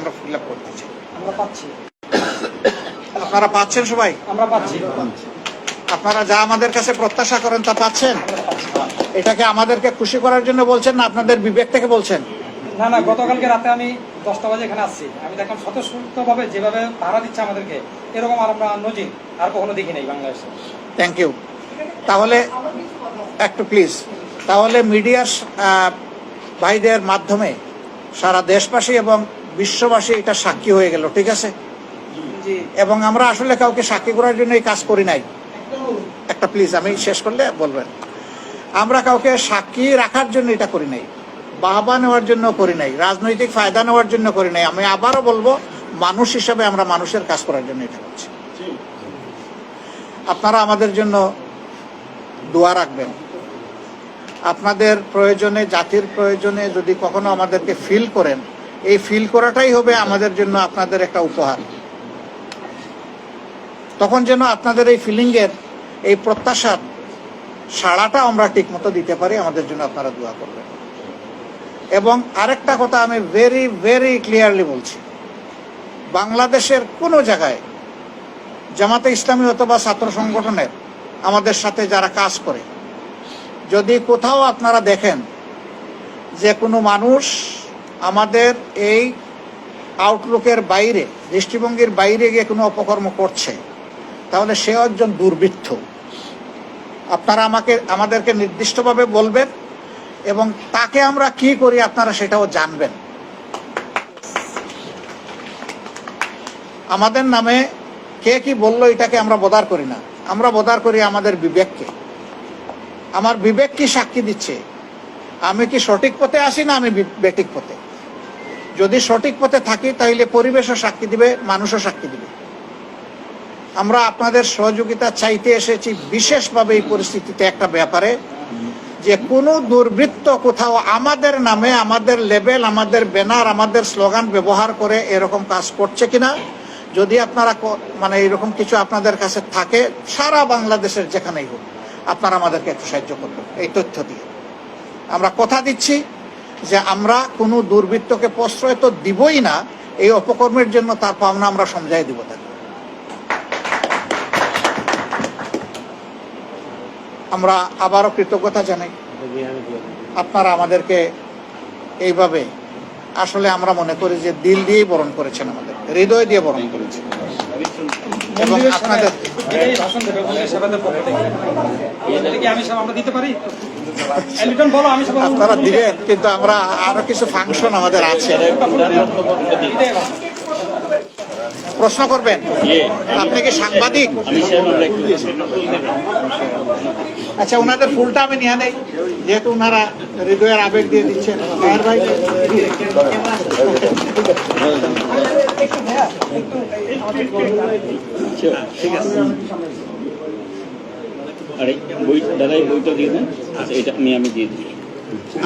আমরা fill up করতে চাই। আমরা পাচ্ছি। আপনারা পাচ্ছেন সবাই? আমরা পাচ্ছি। আপনারা যা আমাদের কাছে প্রত্যাশা করেন তা পাচ্ছেন? এটাকে আমাদেরকে খুশি করার জন্য বলছেন না আপনাদের বিবেক থেকে বলছেন? না না গতকালকে রাতে আমি দশটা বাজে এখানে আসছি। আমি দেখলাম স্বতঃস্ফূর্তভাবে যেভাবে ভাড়া দিচ্ছে আমাদেরকে এরকম আর আমরা নজির আর কখনো দেখি নাই বাংলাদেশে। থ্যাংক ইউ তাহলে একটু প্লিজ তাহলে মিডিয়ার ভাইদের মাধ্যমে সারা দেশবাসী এবং বিশ্ববাসী এটা সাক্ষী হয়ে গেল ঠিক আছে? এবং আমরা আসলে কাউকে সাক্ষী করার জন্য এই কাজ করি নাই। একটা প্লিজ আমি শেষ করলে বলবেন। আমরা কাউকে সাক্ষী রাখার জন্য এটা করি নাই বাহবা নেওয়ার জন্য করি নাই রাজনৈতিক ফায়দা নেওয়ার জন্য করি নাই। আমি আবারও বলব মানুষ হিসাবে আমরা মানুষের কাজ করার জন্য এটা করছি। আপনারা আমাদের জন্য দোয়া রাখবেন। আপনাদের প্রয়োজনে জাতির প্রয়োজনে যদি কখনো আমাদেরকে ফিল করেন এই ফিল করাটাই হবে আমাদের জন্য আপনাদের একটা উপহার। তখন যেন আপনাদের এই ফিলিংয়ের এই প্রত্যাশার সাড়াটা আমরা ঠিকমতো দিতে পারি, আমাদের জন্য আপনারা দোয়া করবেন। এবং আরেকটা কথা আমি ভেরি ভেরি ক্লিয়ারলি বলছি। বাংলাদেশের কোনো জায়গায় জামাতে ইসলামী অথবা ছাত্র সংগঠনের আমাদের সাথে যারা কাজ করে, যদি কোথাও আপনারা দেখেন যে কোনো মানুষ আমাদের এই আউটলুকের বাইরে, দৃষ্টিভঙ্গির বাইরে গিয়ে কোনো অপকর্ম করছে, তাহলে সে একজন দুর্বৃত্ত। আপনারা আমাকে, আমাদেরকে নির্দিষ্টভাবে বলবেন এবং তাকে আমরা কি করি আপনারা সেটাও জানবেন। আমাদের নামে কে কি বলল এটাকে আমরা বদার করি না। আমরা বদার করি আমাদের বিবেককে। আমার বিবেক কি সাক্ষী দিচ্ছে? আমি কি সঠিক পথে আসি না আমি বি- বেঠিক পথে? যদি সঠিক পথে থাকি তাহলে পরিবেশও সাক্ষী দিবে, মানুষও সাক্ষী দিবে। আমরা আপনাদের সহযোগিতা চাইতে এসেছি বিশেষভাবে এই পরিস্থিতিতে একটা ব্যাপারে, যে কোনো দুর্বৃত্ত কোথাও আমাদের নামে, আমাদের লেবেল, আমাদের ব্যানার, আমাদের স্লোগান ব্যবহার করে এরকম কাজ করছে কিনা, যদি আপনারা মানে এরকম কিছু আপনাদের কাছে থাকে, সারা বাংলাদেশের যেখানেই হোক, আপনারা আমাদেরকে একটু সাহায্য করবেন, এই তথ্য দিয়ে। আমরা কথা দিচ্ছি। যে আমরা কোনো দুর্বৃত্তকে প্রশ্রয় তো দিবই না এই অপকর্মের জন্য তার পাওনা আমরা সমঝাই দিব তাকে। আমরা আবারও কৃতজ্ঞতা জানাই। আপনারা আমাদেরকে এইভাবে আসলে আমরা মনে করি যে দিল দিয়েই বরণ করেছেন আমাদের হৃদয় দিয়ে বরণ করেছেন। এবং আপনাদের আমি দিতে পারি? লিটন বলো আমি সেবা আপনারা দিবেন কিন্তু আমরা আরও কিছু ফাংশন আমাদের আছে। প্রশ্ন করবেন? আপনি কি সাংবাদিক? আচ্ছা ওনাদের ফুলটা আমি নিয়ে নেই যেহেতু ওনারা হৃদয়ের আবেগ দিয়ে দিচ্ছেন। মায়ের ভাই আরে বই দাদাই বইটা দিয়ে দেন। আচ্ছা এটা নিয়ে আমি দিয়ে দিই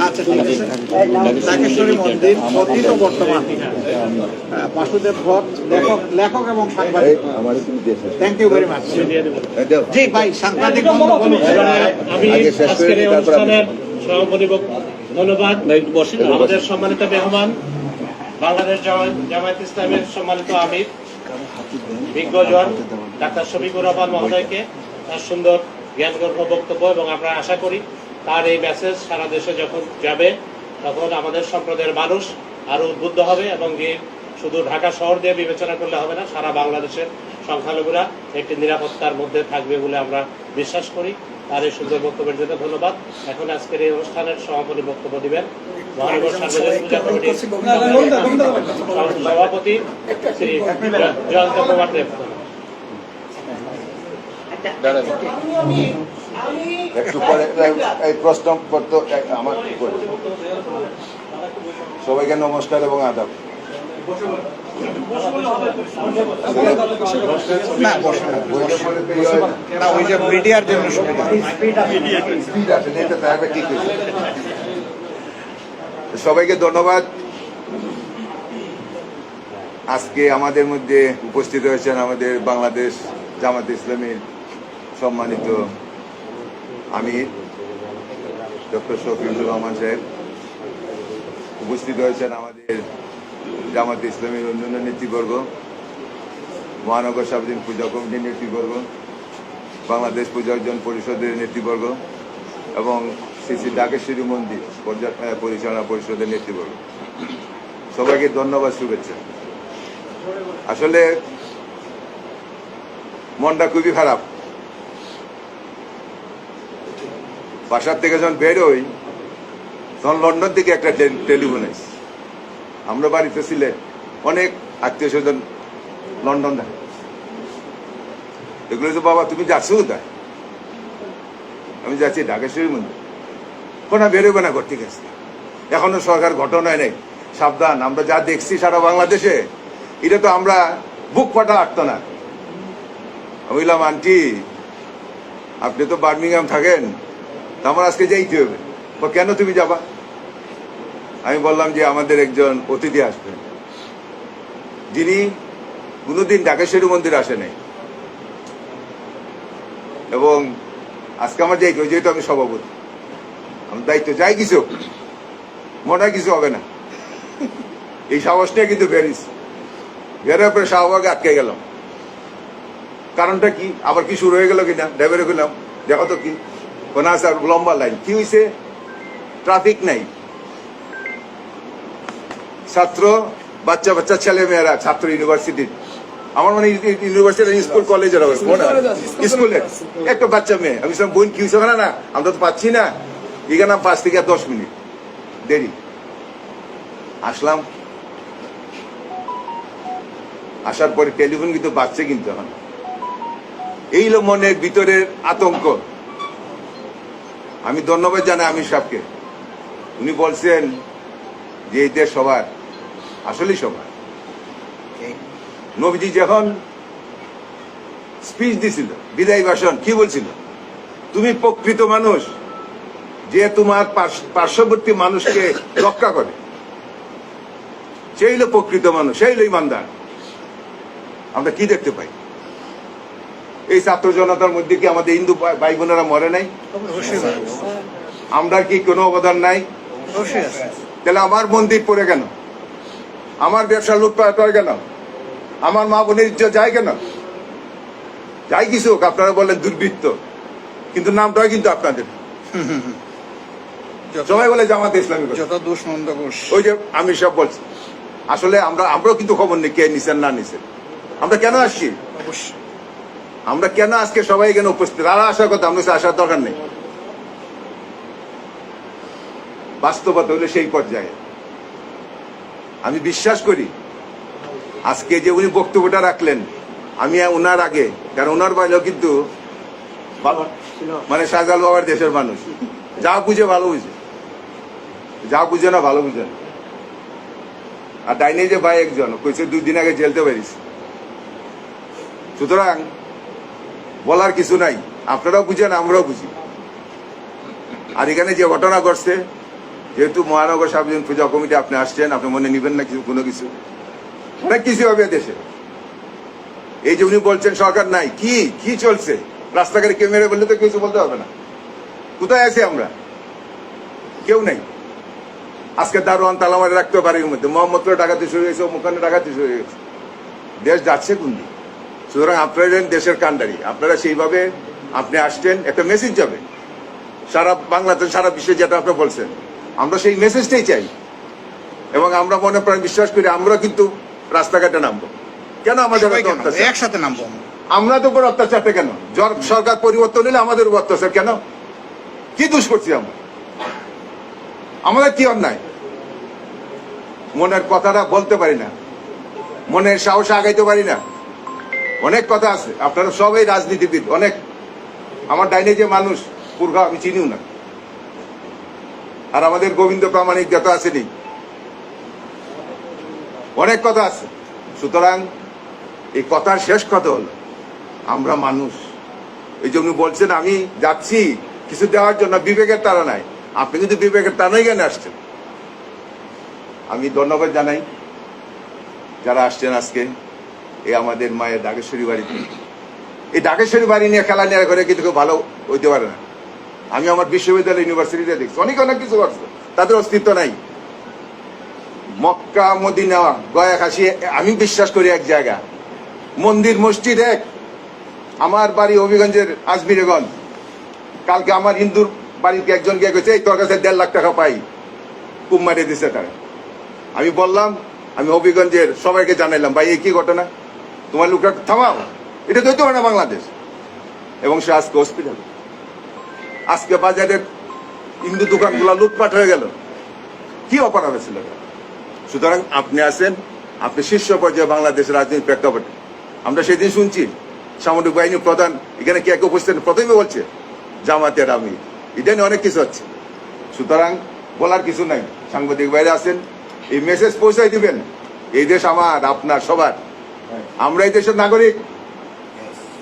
আচ্ছা ঠিক আছে। নাগেশ্বরী মন্দির অতীত বর্তমান। হ্যাঁ, বাসুদেব ভট্ট লেখক লেখক এবং সাংবাদিক। আমার একটু দেশে থ্যাংক ইউ ভেরি মাচ জি ভাই সাংবাদিক আমি আগে শেষ করে আজকের এই দিই, তারপর আমি- অনুষ্ঠানের সভাপতি ধন্যবাদ। আমাদের সম্মানিত মেহমান বাংলাদেশ জামা- জামায়াত ইসলামের সম্মানিত আমির বিজ্ঞজন ডাক্তার শফিকুর রহমান মহোদয়কে তার সুন্দর জ্ঞানগর্ভ বক্তব্য এবং আমরা আশা করি তার এই মেসেজ সারা দেশে যখন যাবে তখন আমাদের সম্প্রদায়ের মানুষ আরও উদ্বুদ্ধ হবে এবং যে শুধু ঢাকা শহর দিয়ে বিবেচনা করলে হবে না সারা বাংলাদেশের সংখ্যালঘুরা একটি নিরাপত্তার মধ্যে থাকবে বলে আমরা বিশ্বাস করি। তার এই সুন্দর বক্তব্যের জন্য ধন্যবাদ। এখন আজকের এই অনুষ্ঠানের সভাপতি বক্তব্য দিবেন মহানগর সার্বজনীন পূজা কমিটির। সভাপতি শ্রী জয়ন্ত কুমার দেব। একটু পরে এই প্রশ্ন করতো আমার করে। সবাইকে নমস্কার এবং আদাব। না ওই যে মিডিয়ার জন্য সবাইকে ধন্যবাদ। আজকে আমাদের মধ্যে উপস্থিত হয়েছেন আমাদের বাংলাদেশ জামাত ইসলামীর সম্মানিত আমির, ডক্টর শফিকুর রহমান সাহেব উপস্থিত হয়েছেন আমাদের জামাত ইসলামের অন্যান্য নেতৃবর্গ, মহানগর সাবদিন পূজা কমিটির নেতৃবর্গ, বাংলাদেশ পূজা অর্জন পরিষদের নেতৃবর্গ এবং শ্রী শ্রী ডাকেশ্বরী মন্দির পরিচালনা পরিষদের নেতৃবর্গ। সবাইকে ধন্যবাদ, শুভেচ্ছা। আসলে মনটা খুবই খারাপ। বাসার থেকে যখন বেরোই তখন লন্ডন থেকে একটা টেলিফোন এসে আমরা বাড়িতে ছিলে অনেক আত্মীয় স্বজন লন্ডন থাকে। এগুলো তো বাবা, তুমি যাচ্ছ কোথায়? আমি যাচ্ছি ঢাকেশ্বরী মন্দির। কোনা বেরোবে না, ঘর থেকে এখনও সরকার ঘটনায় নেই। সাবধান, আমরা যা দেখছি সারা বাংলাদেশে, এটা তো আমরা বুক ফাটা আটতো না। আমি বললাম, আন্টি, আপনি তো বার্মিংহাম থাকেন। তা আমার আজকে যাইতে হবে। তো কেন তুমি যাবা? আমি বললাম যে আমাদের একজন অতিথি আসবেন। যিনি কোনোদিন ঢাকেশ্বরী মন্দির আসে নাই। এবং আজকে আমার যাইতে হবে, যেহেতু আমি সভাপতি। আমার দায়িত্ব যাই কিছু মনে কিছু হবে না। এই সাহস নিয়ে কিন্তু বেরিস বেরোর পরে শাহবাগে আটকে গেলাম। কারণটা কি? আবার কি শুরু হয়ে গেল কিনা? ড্রাইভারে গেলাম দেখো তো কি। আর লম্বা লাইন কি হয়েছে ট্রাফিক নাই। ছাত্র বাচ্চা বাচ্চা ছেলে মেয়েরা ছাত্র ইউনিভার্সিটির আমার মানে ইউনিভার্সিটি স্কুল কলেজের হবে স্কুলের একটা বাচ্চা মেয়ে। আমি বললাম বোন কি হয়েছে ওখানে না? আমরা তো পাচ্ছি না। এখানে পাঁচ থেকে দশ মিনিট। দেরি। আসলাম। আসার পরে টেলিফোন কিন্তু বাচ্চা কিন্তু এখন। এইলো মনের ভিতরের আতঙ্ক। আমি ধন্যবাদ জানাই আমির সাহেবকে। উনি বলছেন যে এই দেশ সবার আসলেই সবার। নবীজি যখন স্পিচ দিছিল বিদায় ভাষণ কি বলছিল? তুমি প্রকৃত মানুষ যে তোমার পার্শ্ববর্তী মানুষকে রক্ষা করে। সেই হলো প্রকৃত মানুষ সেই হলো ইমানদার। আমরা কি দেখতে পাই? এই ছাত্র জনতার মধ্যে কি আমাদের হিন্দু ভাই- বোনেরা মরে নাই? আমরা কি কোনো অবদান নাই? তাহলে আমার মন্দির পড়ে কেন? আমার ব্যবসা লুটপাট হয় কেন? আমার মা বোনের ইজ্জত যায় কেন? যাই কিছু হোক আপনারা বলেন দুর্বৃত্ত। কিন্তু নামটাও কিন্তু আপনাদের। সবাই বলে জামাত ইসলামী করে। যত দোষ মন্দ ওই যে আমি সব বলছি। আসলে আমরা আমরাও কিন্তু খবর নেই কে নিছেন না নিছেন। আমরা কেন আসছি? অবশ্যই। আমরা কেন আজকে সবাই এখানে উপস্থিত? আর আসার কথা আমরা আসার দরকার নেই। বাস্তবতা হলে সেই পর্যায়ে। আমি বিশ্বাস করি, আজকে যে উনি বক্তব্যটা রাখলেন, আমি ওনার আগে, কারণ ওনার বাইরেও কিন্তু মানে শাহজাল বাবার দেশের মানুষ। যা বুঝে ভালো বুঝে। যা বুঝে না, ভালো বুঝে না। আর ডাইনে যে ভাই একজন, কইছে দুই দিন আগে জেলতে পারিস সুতরাং বলার কিছু নাই। আপনারাও বুঝেন, আমরাও বুঝি। আর এখানে যে ঘটনা ঘটছে, যেহেতু মহানগর সার্বজনীন পূজা কমিটি আপনি আসছেন, আপনি মনে নিবেন না কিছু, কোনো কিছু। অনেক কিছু হবে দেশে। এই যে উনি বলছেন, সরকার নাই। কি কি চলছে? রাস্তাঘাটে কেউ মেরে বললে তো কিছু বলতে হবে না। কোথায় আছি আমরা? কেউ নেই। আজকে দারোয়ান তালামারে রাখতে বাড়ির মধ্যে। মোহাম্মদপুরে ডাকাতি শুরু হয়েছে মুখানে ডাকাতি শুরু হয়ে গেছে দেশ যাচ্ছে কোন দিকে? সুতরাং আপনারা দেশের কান্ডারি আপনারা সেইভাবে আপনি আসছেন একটা মেসেজ যাবে সারা বাংলাতে সারা বিশ্বে যেটা আপনি বলছেন আমরা সেই মেসেজটাই চাই। এবং আমরা মনে প্রাণ বিশ্বাস করি আমরা কিন্তু রাস্তাঘাটে নামবো। কেন আমাদের? একসাথে নামবো আমরা। আমাদের উপর অত্যাচারটা কেন জর- সরকার পরিবর্তন হলে আমাদের উপর অত্যাচার কেন? কি দোষ করছি আমরা? আমাদের কি অন্যায়? মনের কথাটা বলতে পারি না। মনের সাহস আগাইতে পারি না। অনেক কথা আছে। আপনারা সবাই রাজনীতিবিদ, অনেক। আমার ডাইনে যে মানুষ পুরঘা আমি চিনিও না। আর আমাদের গোবিন্দ প্রামাণিক যত আসেনি। অনেক কথা আছে। সুতরাং এই কথার শেষ কথা হলো, আমরা মানুষ। এই যে উনি বলছেন, আমি যাচ্ছি কিছু দেওয়ার জন্য, বিবেকের তারা নাই আপনি কিন্তু বিবেকের টানাই জ্ঞানে আসছেন? আমি ধন্যবাদ জানাই যারা আসছেন আজকে। এই আমাদের মায়ের ডাকেশ্বরী বাড়িতে এই ডাকেশ্বরী বাড়ি নিয়ে খেলা নেওয়া করে কিন্তু কেউ ভালো হইতে পারে না? আমি আমার বিশ্ববিদ্যালয় ইউনিভার্সিটিতে দেখছি। অনেক অনেক কিছু করছে। তাদের অস্তিত্ব নাই। মক্কা, মদিনা, গয়া খাসি, আমি বিশ্বাস করি এক জায়গা। মন্দির, মসজিদ এক। আমার বাড়ি হবিগঞ্জের আজমিরেগঞ্জ। কালকে আমার হিন্দুর বাড়িতে একজন গিয়ে গেছে এই তোর কাছে দেড় লাখ টাকা পাই। কুম মারিয়ে দিছে তারা। আমি বললাম, আমি হবিগঞ্জের সবাইকে জানাইলাম, ভাই, এই কি ঘটনা? তোমার লোকটা থামাও। এটা তো পারে না বাংলাদেশ। এবং সে আজকে হসপিটাল আজকে বাজারের হিন্দু দোকানগুলো লুটপাট হয়ে গেল। কি অপরাধ ছিল সুতরাং আপনি আছেন, আপনি শীর্ষ পর্যায়ে বাংলাদেশের রাজনীতির প্রেক্ষাপটে। আমরা সেদিন শুনছি, সামরিক বাহিনী প্রধান, এখানে কে কে উপস্থিত, প্রথমে বলছে জামাতের আমি এটা নিয়ে অনেক কিছু হচ্ছে। সুতরাং বলার কিছু নাই। সাংবাদিক বাইরে আছেন, এই মেসেজ পৌঁছাই দিবেন। এই দেশ আমার, আপনার, সবার। আমরা এই দেশের নাগরিক।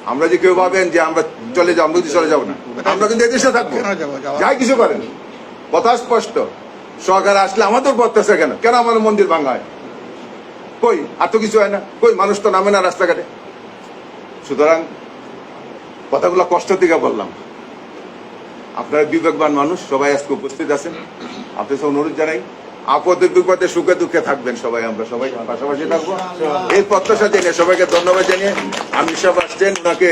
আমরা যে কেউ ভাবেন যে আমরা চলে যাব আমরা চলে যাব না। আমরা কিন্তু এই দেশে থাকব। যাই কিছু করেন। কথা স্পষ্ট। সরকার আসলে আমাদের পড়তেছে কেন? কেন আমার মন্দির ভাঙা হয়? কই? আর তো কিছু হয় না। কই? মানুষ তো নামে না রাস্তাঘাটে। সুতরাং কথাগুলো কষ্ট থেকে বললাম। আপনারা বিবেকবান মানুষ সবাই আজকে উপস্থিত আছেন। আপনার সব অনুরোধ জানাই। আপদে বিপদে সুখে দুঃখে থাকবেন সবাই আমরা সবাই পাশাপাশি থাকব। এই প্রত্যাশা জানিয়ে সবাইকে ধন্যবাদ জানিয়ে আমি সব আসছেন, ওনাকে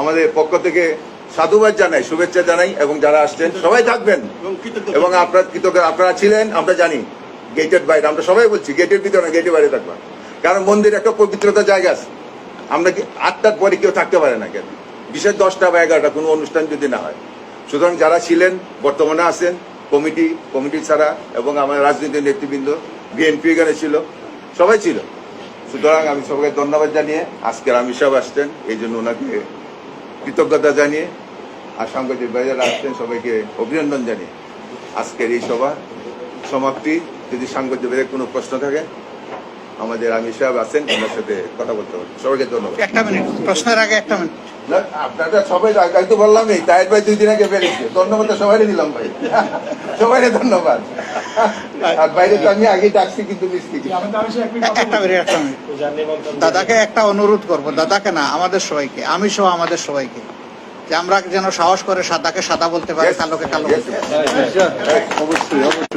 আমাদের পক্ষ থেকে সাধুবাদ জানাই, শুভেচ্ছা জানাই এবং যারা আসছেন, সবাই থাকবেন। এবং আপনার কৃতজ্ঞ, আপনারা ছিলেন, আমরা জানি। গেটের বাইরে আমরা সবাই বলছি গেটের ভিতরে গেটের বাইরে থাকবা। কারণ মন্দির একটা পবিত্রতা জায়গা আছে। আমরা কি, আটটার পরে কেউ থাকতে পারে না কেন? বিশেষ দশটা বা এগারোটা কোনো অনুষ্ঠান যদি না হয়। সুতরাং যারা ছিলেন, বর্তমানে আছেন কমিটি কমিটি ছাড়া এবং আমার রাজনৈতিক নেতৃবৃন্দ বিএনপি এখানে ছিল, সবাই ছিল। সুতরাং আমি সবাইকে ধন্যবাদ জানিয়ে আজকের আমি সব আসছেন, এই জন্য ওনাকে কৃতজ্ঞতা জানিয়ে আর সাংবাদিক বাজার আসছেন, সবাইকে অভিনন্দন জানিয়ে আজকের এই সভা সমাপ্তি। যদি সাংবাদিক বাজারে কোনো প্রশ্ন থাকে, আমাদের আমি সাহেব আছেন, ওনার সাথে কথা বলতে পারবেন সবাইকে ধন্যবাদ। একটা মিনিট, প্রশ্নের আগে একটা মিনিট। আপনারা সবাই আগে তো বললামই তাহের ভাই দুই দিন আগে বেরিয়েছে। ধন্যবাদ সবাই দিলাম ভাই। সবাই ধন্যবাদ। আর বাইরে তো আমি আগে ডাকছি কিন্তু দাদাকে একটা অনুরোধ করব। দাদাকে না আমাদের সবাইকে আমি সহ আমাদের সবাইকে। যে আমরা যেন সাহস করে সাদাকে সাদা বলতে পারি কালোকে কালো বলতে পারি। অবশ্যই অবশ্যই।